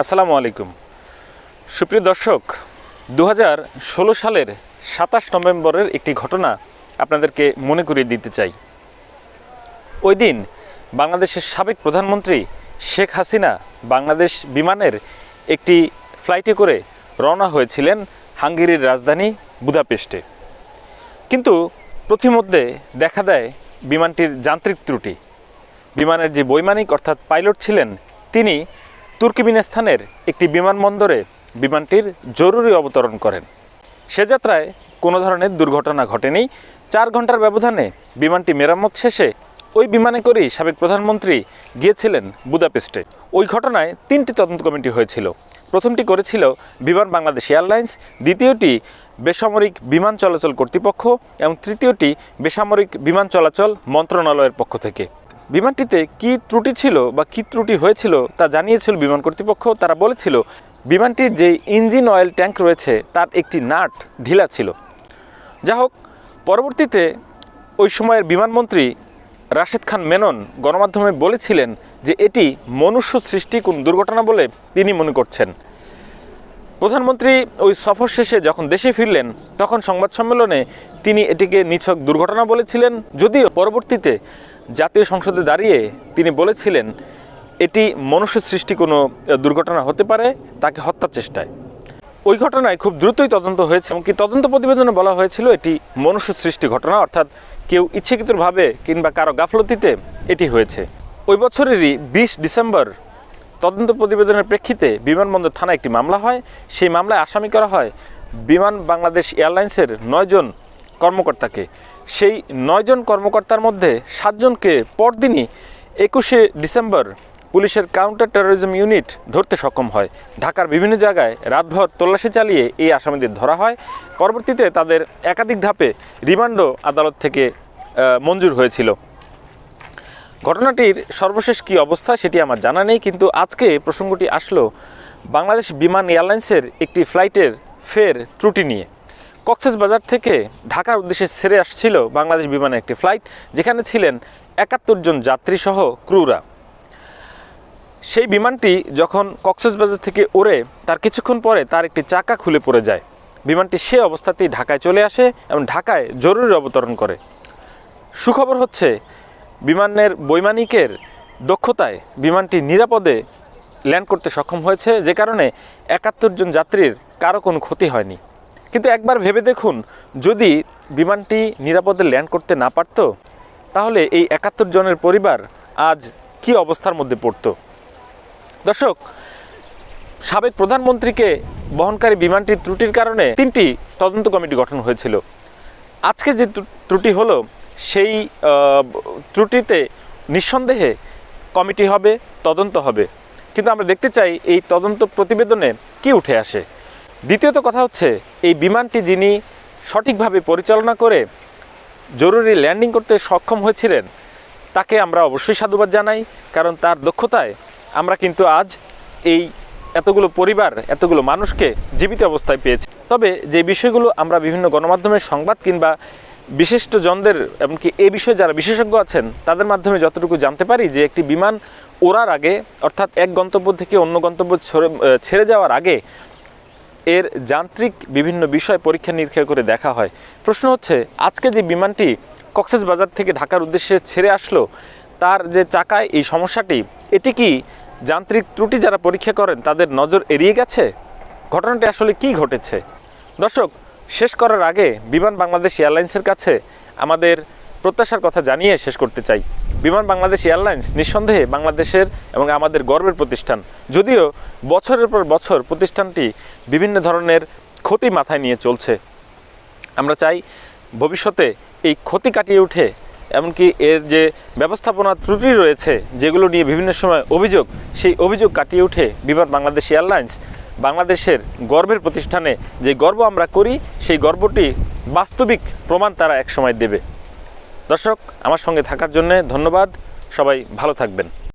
আসসালামু আলাইকুম। সুপ্রিয় দর্শক দু হাজার ষোলো সালের সাতাশ নভেম্বরের একটি ঘটনা আপনাদেরকে মনে করিয়ে দিতে চাই। ওই দিন বাংলাদেশের সাবেক প্রধানমন্ত্রী শেখ হাসিনা বাংলাদেশ বিমানের একটি ফ্লাইটে করে রওনা হয়েছিলেন হাঙ্গেরির রাজধানী বুদাপেস্টে। কিন্তু প্রতিমধ্যে দেখা দেয় বিমানটির যান্ত্রিক ত্রুটি। বিমানের যে বৈমানিক অর্থাৎ পাইলট ছিলেন, তিনি তুর্কমেনিস্তানের একটি বিমানবন্দরে বিমানটির জরুরি অবতরণ করেন। সে যাত্রায় কোনো ধরনের দুর্ঘটনা ঘটেনি। চার ঘণ্টার ব্যবধানে বিমানটি মেরামত শেষে ওই বিমানে করেই সাবেক প্রধানমন্ত্রী গিয়েছিলেন বুদাপেস্টে। ওই ঘটনায় তিনটি তদন্ত কমিটি হয়েছিল। প্রথমটি করেছিল বিমান বাংলাদেশ এয়ারলাইন্স, দ্বিতীয়টি বেসামরিক বিমান চলাচল কর্তৃপক্ষ এবং তৃতীয়টি বেসামরিক বিমান চলাচল মন্ত্রণালয়ের পক্ষ থেকে। বিমানটিতে কি ত্রুটি ছিল বা কি ত্রুটি হয়েছিল তা জানিয়েছিল বিমান কর্তৃপক্ষ। তারা বলেছিল, বিমানটির যে ইঞ্জিন অয়েল ট্যাঙ্ক রয়েছে, তার একটি নাট ঢিলা ছিল। যা হোক, পরবর্তীতে ওই সময়ের বিমানমন্ত্রী রাশেদ খান মেনন গণমাধ্যমে বলেছিলেন যে এটি মনুষ্য সৃষ্টি কোন দুর্ঘটনা বলে তিনি মনে করছেন। প্রধানমন্ত্রী ওই সফর শেষে যখন দেশে ফিরলেন, তখন সংবাদ সম্মেলনে তিনি এটিকে নিছক দুর্ঘটনা বলেছিলেন। যদিও পরবর্তীতে জাতীয় সংসদে দাঁড়িয়ে তিনি বলেছিলেন, এটি মনুষ্য সৃষ্টি কোনো দুর্ঘটনা হতে পারে, তাকে হত্যার চেষ্টায়। ওই ঘটনায় খুব দ্রুতই তদন্ত হয়েছে, এমনকি তদন্ত প্রতিবেদনে বলা হয়েছিল, এটি মনুষ্য সৃষ্টি ঘটনা। অর্থাৎ কেউ ইচ্ছাকৃতভাবে কিংবা কারও গাফলতিতে এটি হয়েছে। ওই বছরেরই বিশ ডিসেম্বর তদন্ত প্রতিবেদনের প্রেক্ষিতে বিমানবন্দর থানায় একটি মামলা হয়। সেই মামলায় আসামি করা হয় বিমান বাংলাদেশ এয়ারলাইন্সের নয়জন কর্মকর্তাকে। সেই নয়জন কর্মকর্তার মধ্যে সাতজনকে পরদিনই একুশে ডিসেম্বর পুলিশের কাউন্টার টেরোরিজম ইউনিট ধরতে সক্ষম হয়। ঢাকার বিভিন্ন জায়গায় রাতভর তল্লাশি চালিয়ে এই আসামিদের ধরা হয়। পরবর্তীতে তাদের একাধিক ধাপে রিমান্ডও আদালত থেকে মঞ্জুর হয়েছিল। ঘটনাটির সর্বশেষ কী অবস্থা সেটি আমার জানা নেই, কিন্তু আজকে প্রসঙ্গটি আসলো বাংলাদেশ বিমান এয়ারলাইন্সের একটি ফ্লাইটের ফের ত্রুটি নিয়ে। কক্সেস বাজার থেকে ঢাকার উদ্দেশ্যে ছেড়ে আসছিল বাংলাদেশ বিমানের একটি ফ্লাইট, যেখানে ছিলেন একাত্তর জন যাত্রী সহ ক্রুরা। সেই বিমানটি যখন কক্সবাজার থেকে ওড়ে, তার কিছুক্ষণ পরে তার একটি চাকা খুলে পড়ে যায়। বিমানটি সে অবস্থাতেই ঢাকায় চলে আসে এবং ঢাকায় জরুরি অবতরণ করে। সুখবর হচ্ছে, বিমানের বৈমানিকের দক্ষতায় বিমানটি নিরাপদে ল্যান্ড করতে সক্ষম হয়েছে, যে কারণে একাত্তর জন যাত্রীর কারও কোনো ক্ষতি হয়নি। কিন্তু একবার ভেবে দেখুন, যদি বিমানটি নিরাপদে ল্যান্ড করতে না পারত, তাহলে এই একাত্তর জনের পরিবার আজ কি অবস্থার মধ্যে পড়তো? দর্শক, সাবেক প্রধানমন্ত্রীকে বহনকারী বিমানটির ত্রুটির কারণে তিনটি তদন্ত কমিটি গঠন হয়েছিল। আজকে যে ত্রুটি হলো, সেই ত্রুটিতে নিঃসন্দেহে কমিটি হবে, তদন্ত হবে। কিন্তু আমরা দেখতে চাই, এই তদন্ত প্রতিবেদনে কি উঠে আসে। দ্বিতীয়ত কথা হচ্ছে, এই বিমানটি যিনি সঠিকভাবে পরিচালনা করে জরুরি ল্যান্ডিং করতে সক্ষম হয়েছিলেন, তাকে আমরা অবশ্যই সাধুবাদ জানাই, কারণ তার দক্ষতায় আমরা কিন্তু আজ এই এতগুলো পরিবার, এতগুলো মানুষকে জীবিত অবস্থায় পেয়েছি। তবে যে বিষয়গুলো আমরা বিভিন্ন গণমাধ্যমের সংবাদ কিংবা বিশিষ্ট জনদের, এমনকি এ বিষয়ে যারা বিশেষজ্ঞ আছেন, তাদের মাধ্যমে যতটুকু জানতে পারি যে একটি বিমান ওড়ার আগে, অর্থাৎ এক গন্তব্য থেকে অন্য গন্তব্য ছড়ে- যাওয়ার আগে এর যান্ত্রিক বিভিন্ন বিষয় পরীক্ষা নিরীক্ষা করে দেখা হয়। প্রশ্ন হচ্ছে, আজকে যে বিমানটি কক্সেস বাজার থেকে ঢাকার উদ্দেশ্যে ছেড়ে আসলো, তার যে চাকায় এই সমস্যাটি, এটি কি যান্ত্রিক ত্রুটি যারা পরীক্ষা করেন, তাদের নজর এড়িয়ে গেছে? ঘটনাটি আসলে কি ঘটেছে? দর্শক, শেষ করার আগে বিমান বাংলাদেশ এয়ারলাইন্সের কাছে আমাদের প্রত্যাশার কথা জানিয়ে শেষ করতে চাই। বিমান বাংলাদেশ এয়ারলাইন্স নিঃসন্দেহে বাংলাদেশের এবং আমাদের গর্বের প্রতিষ্ঠান। যদিও বছরের পর বছর প্রতিষ্ঠানটি বিভিন্ন ধরনের ক্ষতি মাথায় নিয়ে চলছে। আমরা চাই ভবিষ্যতে এই ক্ষতি কাটিয়ে উঠে, এমনকি এর যে ব্যবস্থাপনা ত্রুটি রয়েছে, যেগুলো নিয়ে বিভিন্ন সময় অভিযোগ, সেই অভিযোগ কাটিয়ে উঠে বিমান বাংলাদেশ এয়ারলাইন্স বাংলাদেশের গর্বের প্রতিষ্ঠানে যে গর্ব আমরা করি, সেই গর্বটি বাস্তবিক প্রমাণ তারা একসময় দেবে। দর্শক আমার সঙ্গে থাকার জন্য ধন্যবাদ। সবাই ভালো থাকবেন।